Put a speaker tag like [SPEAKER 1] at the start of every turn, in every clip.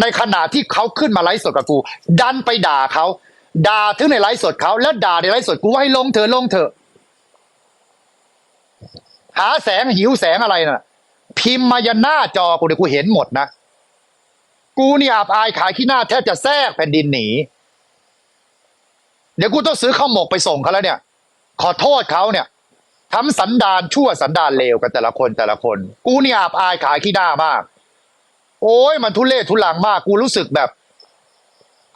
[SPEAKER 1] ในขณะที่เขาขึ้นมาไลฟ์สดกับกู ดันไปด่าเขาด่าถึงในไลฟ์สดเขาแล้วด่าในไลฟ์สดกูว่าให้ลงเถอะลงเถอะ หาแสงหิวแสงอะไรน่ะ พิมพ์มายันหน้าจอกูเดี๋ยวกูเห็นหมดนะกูนี่อับอายขายขี้หน้าแทบจะแทรกแผ่นดินหนีเดี๋ยวกูต้องซื้อข้าวหมกไปส่งเขาแล้วเนี่ย ขอโทษเขาเนี่ยทำสันดานชั่วสันดานเลวกันแต่ละคนแต่ละคน กูนี่อับอายขายขี้หน้ามาก โอ้ยมันทุเรศทุลังมาก กูรู้สึกแบบ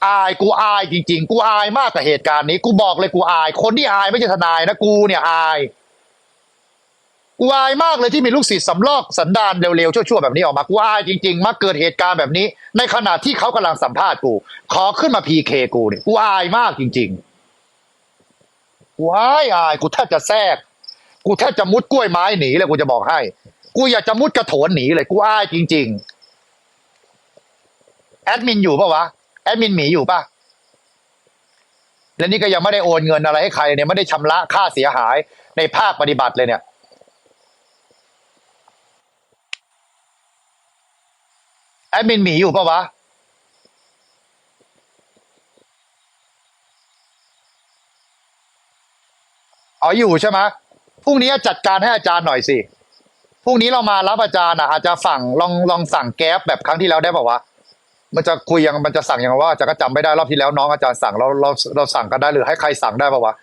[SPEAKER 1] อายกูอายจริง ๆ กูอายมากกับเหตุการณ์นี้ กูบอกเลยกูอาย คนที่อายไม่ใช่ทนายนะกูเนี่ยอาย กูอายมากเลยที่มีลูกศิษย์สำลอกสันดานเร็วๆชั่วๆแบบนี้ออกมา กูอายจริง ๆ มาเกิดเหตุการณ์แบบนี้ ในขณะที่เขากำลังสัมภาษณ์กู ขอขึ้นมาพีเคกูเนี่ยกูอายมากจริง ๆ กูอายอายกูแทบจะแทรกกูแทบจะมุดกล้วยไม้หนีเลยกูจะบอกให้ กูอยากจะมุดกระโถนหนีเลยกูอายจริง ๆ แอดมินอยู่ปะวะแอดมินหมีอยู่ปะและนี่ก็ยังไม่ได้โอนเงินอะไรให้ใครเนี่ยไม่ได้ชำระค่าเสียหายในภาคปฏิบัติเลยเนี่ย แอดมินหมีอยู่ปะวะอ๋ออยู่ใช่ไหมพรุ่งนี้จัดการให้อาจารย์หน่อยสิพรุ่งนี้เรามารับอาจารย์อะอาจจะสั่งลองลองสั่งแก๊ปแบบครั้งที่แล้วได้ป่าวะ มันจะคุยยังมันจะสั่งยังว่าอาจะก็จำไม่ได้รอบที่แล้วน้องอาจารย์สั่งเราเราเราสั่งกันได้หรือให้ใครสั่งได้ป่าวะ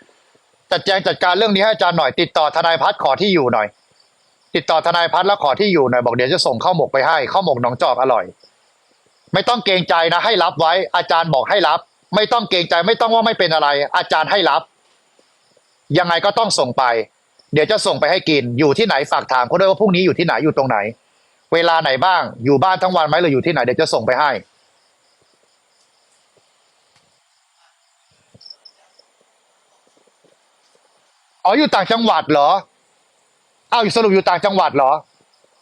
[SPEAKER 1] จัดแจงจัดการเรื่องนี้ให้อาจารย์หน่อยติดต่อทนายพัฒน์ขอที่อยู่หน่อย ติดต่อทนายพัฒน์แล้วขอที่อยู่หน่อยบอกเดี๋ยวจะส่งข้าวหมกไปให้ข้าวหมกหนองจอกอร่อย ไม่ต้องเกรงใจนะ ให้รับไว้ อาจารย์บอกให้รับ ไม่ต้องเกรงใจไม่ต้องว่าไม่เป็นอะไร อาจารย์ให้รับ ยังไงก็ต้องส่งไป เดี๋ยวจะส่งไปให้กินอยู่ที่ไหนฝากถามเขาด้วยว่าพรุ่งนี้อยู่ที่ไหนอยู่ตรงไหน เวลาไหนบ้างอยู่บ้านทั้งวันไหมหรืออยู่ที่ไหนเดี๋ยวจะส่งไปให้ อ๋ออยู่ต่างจังหวัดเหรออ้าวสรุปอยู่ต่างจังหวัดเหรอ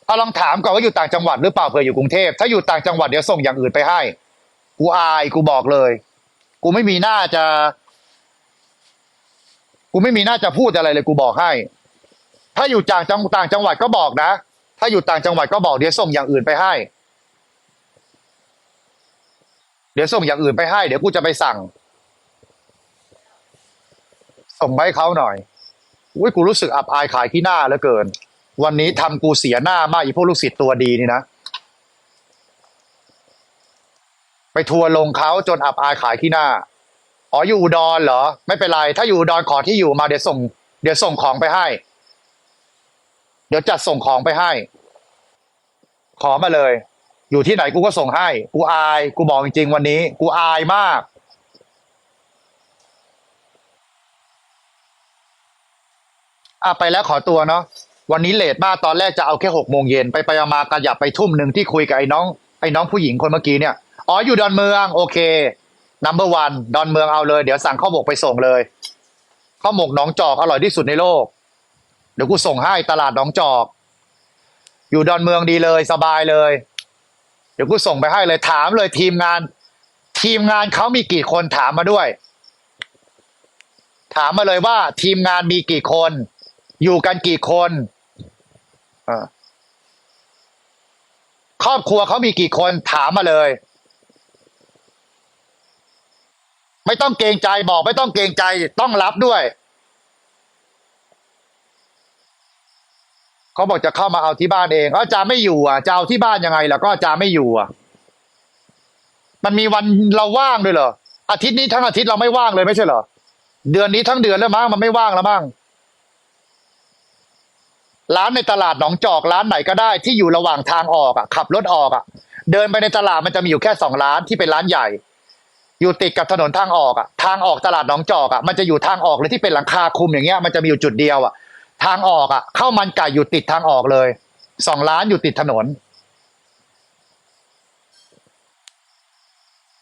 [SPEAKER 1] เอาลองถามก่อนว่าอยู่ต่างจังหวัดหรือเปล่าเผื่ออยู่กรุงเทพถ้าอยู่ต่างจังหวัดเดี๋ยวส่งอย่างอื่นไปให้ กูอายกูบอกเลย กูไม่มีหน้าจะ กูไม่มีหน้าจะพูดอะไรเลยกูบอกให้ ถ้าอยู่ต่างจังต่างจังหวัดก็บอกนะ ถ้าอยู่ต่างจังหวัดก็บอกเดี๋ยวส่งอย่างอื่นไปให้ เดี๋ยวส่งอย่างอื่นไปให้ เดี๋ยวกูจะไปสั่ง ส่งไปให้เขาหน่อย อุ้ยกูรู้สึกอับอายขายขี้หน้าเหลือเกิน วันนี้ทำกูเสียหน้ามากอีพวกลูกศิษย์ตัวดีนี่นะ ไปทัวร์ลงเขาจนอับอายขายขี้หน้า อ๋ออยู่อุดรเหรอ ไม่เป็นไร ถ้าอยู่อุดรขอที่อยู่มาเดี๋ยวส่ง เดี๋ยวส่งของไปให้ เดี๋ยวจัดส่งของไปให้ ขอมาเลย อยู่ที่ไหนกูก็ส่งให้ กูอาย กูบอกจริงๆวันนี้ กูอายมาก อะไปแล้วขอตัวเนาะวันนี้เลทมากตอนแรกจะเอาแค่หกโมงเย็นไปไปมากระยับไปทุ่มหนึ่งที่คุยกับไอ้น้องไอ้น้องผู้หญิงคนเมื่อกี้เนี่ยอ๋ออยู่ดอนเมืองโอเคนัมเบอร์วันดอนเมืองเอาเลย เดี๋ยวสั่งข้าวหมกไปส่งเลยข้าวหมกหนองจอกอร่อยที่สุดในโลก เดี๋ยวกูส่งให้ตลาดหนองจอก อยู่ดอนเมืองดีเลยสบายเลย เดี๋ยวกูส่งไปให้เลยถามเลยทีมงาน ทีมงานเขามีกี่คนถามมาด้วย ถามมาเลยว่าทีมงานมีกี่คน อยู่กันกี่คนอ่าครอบครัวเขามีกี่คนถามมาเลย ไม่ต้องเกรงใจบอกไม่ต้องเกรงใจต้องรับด้วยเขาบอกจะเข้ามาเอาที่บ้านเองอาจารย์ไม่อยู่อะจะเอาที่บ้านยังไงล่ะก็อาจารย์ไม่อยู่อะ มันมีวันเราว่างด้วยเหรออาทิตย์นี้ทั้งอาทิตย์เราไม่ว่างเลยไม่ใช่เหรอเดือนนี้ทั้งเดือนแล้วมั้งมันไม่ว่างแล้วมั้ง ร้านในตลาดหนองจอกร้านไหนก็ได้ที่อยู่ระหว่างทางออกอะขับรถออกอะ เดินไปในตลาดมันจะมีอยู่แค่สองร้านที่เป็นร้านใหญ่ อยู่ติดกับถนนทางออกอะทางออกตลาดหนองจอกอะมันจะอยู่ทางออกเลยที่เป็นหลังคาคุมอย่างเงี้ยมันจะมีอยู่จุดเดียวอะ ทางออกอะข้าวมันไก่อยู่ติดทางออกเลยสองร้านอยู่ติดถนน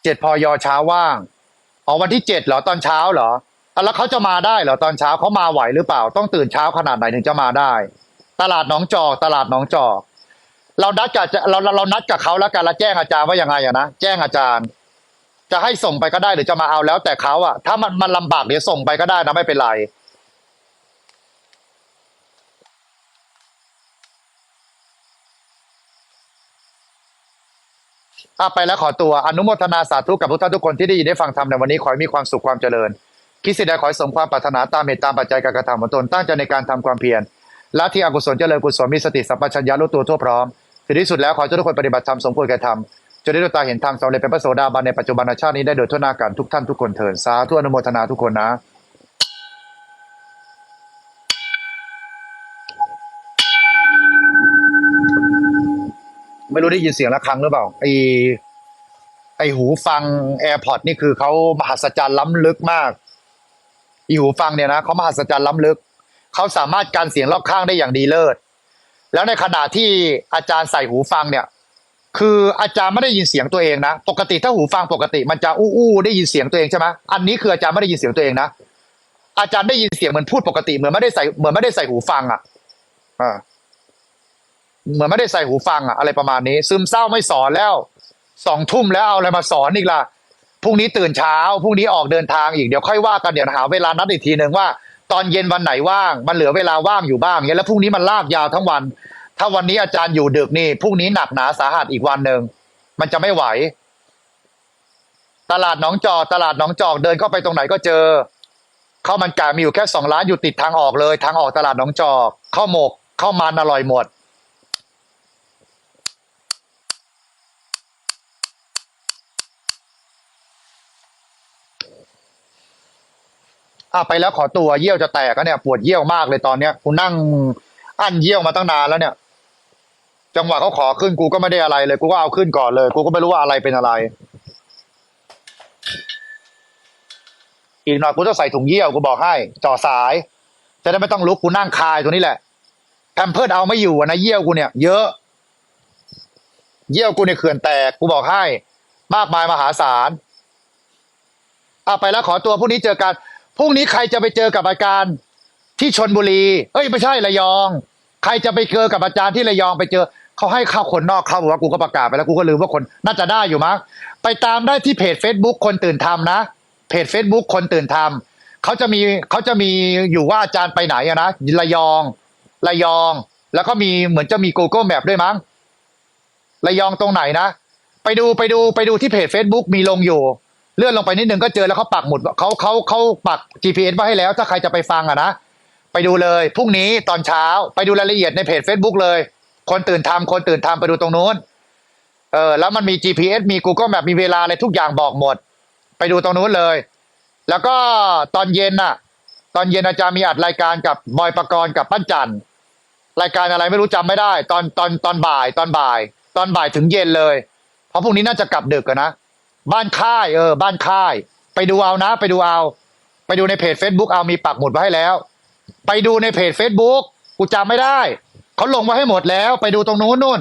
[SPEAKER 1] เจ็ดพอยอเช้าว่างอ๋อวันที่เจ็ดเหรอตอนเช้าเหรอแล้วเขาจะมาได้เหรอตอนเช้าเขามาไหวหรือเปล่า ต้องตื่นเช้าขนาดไหนถึงจะมาได้ ตลาดหนองจอก ตลาดหนองจอก เรานัดกับเราเราเรานัดกับเขาแล้วกันแล้วแจ้งอาจารย์ว่ายังไงอะนะแจ้งอาจารย์ จะให้ส่งไปก็ได้หรือจะมาเอาแล้ว แต่เขาอะถ้ามันมันลำบากเดี๋ยวส่งไปก็ได้นะไม่เป็นไรอะไปแล้วขอตัวอนุโมทนาสาธุกับทุกท่านทุกคนที่ได้ยินได้ฟังธรรมในวันนี้ขอให้มีความสุขความเจริญ คิดสิ่งใดขอให้สมความปรารถนาตามเหตุตามปัจจัยการกระทำของตนตั้งใจในการทำความเพียร ละที่อกุศลเจริญกุศลมีสติสัมปชัญญะรู้ตัวทั่วพร้อมถึงที่สุดแล้วขอให้ทุกคนปฏิบัติธรรมสมควรแก่ธรรมจนได้ดวยตาเห็นธรรมสำเร็จเป็นพระโสดาบันในปัจจุบันชาตินี้ได้โดยทั่วหน้ากันทุกท่านทุกคนเถิดสาธุอนุโมทนาทุกคนนะไม่รู้ได้ยินเสียงะระฆังหรือเปล่าไอไอหูฟัง AirPod นี่คือเขามหัศจรรย์ล้ำลึกมาก อีหูฟังเนี่ยนะเขามหัศจรรย์ล้ำลึก เขาสามารถการเสียงรอบข้างได้อย่างดีเลิศ แล้วในขณะที่อาจารย์ใส่หูฟังเนี่ย คืออาจารย์ไม่ได้ยินเสียงตัวเองนะ ปกติถ้าหูฟังปกติมันจะอู้อู้ได้ยินเสียงตัวเองใช่ไหมอันนี้คืออาจารย์ไม่ได้ยินเสียงตัวเองนะ อาจารย์ได้ยินเสียงเหมือนพูดปกติเหมือนไม่ได้ใส่เหมือนไม่ได้ใส่หูฟังอะอ่าเหมือนไม่ได้ใส่หูฟังอะอะไรประมาณนี้ ซึมเศร้าไม่สอนแล้วสองทุ่มแล้วเอาอะไรมาสอนอีกล่ะพรุ่งนี้ตื่นเช้าพรุ่งนี้ออกเดินทางอีกเดี๋ยวค่อยว่ากันเดี๋ยวหาเวลานัดอีกทีหนึ่งว่า ตอนเย็นวันไหนว่าง มันเหลือเวลาว่างอยู่บ้างเนี่ยแล้วพรุ่งนี้มันลากยาวทั้งวัน ถ้าวันนี้อาจารย์อยู่ดึกนี่พรุ่งนี้หนักหนาสาหัสอีกวันหนึ่งมันจะไม่ไหว ตลาดหนองจอกตลาดหนองจอกเดินเข้าไปตรงไหนก็เจอข้าวมันไก่มีอยู่แค่สองร้านอยู่ติดทางออกเลย ทางออกตลาดหนองจอกข้าวหมกข้าวมันอร่อยหมด อะไปแล้วขอตัวเยี่ยวจะแตกแล้วเนี่ย ปวดเยี่ยวมากเลยตอนเนี้ยกูนั่งอั้นเยี่ยวมาตั้งนานแล้วเนี่ย จังหวะเขาขอขึ้นกูก็ไม่ได้อะไรเลย กูก็เอาขึ้นก่อนเลย กูก็ไม่รู้ว่าอะไรเป็นอะไร อีกหน่อยกูจะใส่ถุงเยี่ยวกูบอกให้จ่อสาย จะได้ไม่ต้องลุกกูนั่งคายตัวนี้แหละแพมเพิร์ดเอาไม่อยู่นะเยี่ยวกูเนี่ย เยอะ เยี่ยวกูเนี่ยเขื่อนแตกกูบอกให้ มากมายมหาศาลอะไปแล้วขอตัวพรุ่งนี้เจอกัน พรุ่งนี้ใครจะไปเจอกับอาจารย์ที่ชนบุรี เอ้ยไม่ใช่ระยอง ใครจะไปเจอกับอาจารย์ที่ระยองไปเจอเขาให้เข้าคนนอกเข้าว่ากูก็ประกาศไปแล้วกูก็ลืมว่าคนน่าจะได้อยู่มั้งไปตามได้ที่เพจ Facebook คนตื่นทำนะเพจ Facebook คนตื่นทำเขาจะมีเขาจะมีอยู่ว่าอาจารย์ไปไหนอะนะระยอง ระยอง แล้วก็มีเหมือนจะมี Google Map ด้วยมั้งระยองตรงไหนนะ ไปดูไปดูไปดูที่เพจ Facebook มีลงอยู่ เลื่อนลงไปนิดนึงก็เจอแล้วเขาปักหมุดเขาเขาเขาปัก GPS ไว้ให้แล้ว ถ้าใครจะไปฟังอะนะไปดูเลยพรุ่งนี้ตอนเช้าไปดูรายละเอียดในเพจ Facebook เลย คนตื่นทำคนตื่นทำไปดูตรงนู้นเออแล้วมันมี GPS มี Google Map มีเวลาอะไรทุกอย่างบอกหมด ไปดูตรงนู้นเลย แล้วก็ตอนเย็นน่ะ ตอนเย็นอาจารย์มีอัดรายการกับบอยประกรณ์กับปั้นจันทร์รายการอะไรไม่รู้จำไม่ได้ ตอนตอนตอนบ่าย ตอนบ่าย ตอนบ่ายถึงเย็นเลย เพราะพรุ่งนี้น่าจะกลับดึกอะนะ บ้านค่าย เออ บ้านค่าย ไปดูเอานะ ไปดูเอา ไปดูในเพจ Facebook เอามีปักหมุดไว้ให้แล้ว ไปดูในเพจ Facebook กูจำไม่ได้ เขาลงไว้ให้หมดแล้ว ไปดูตรงนู้นนู่น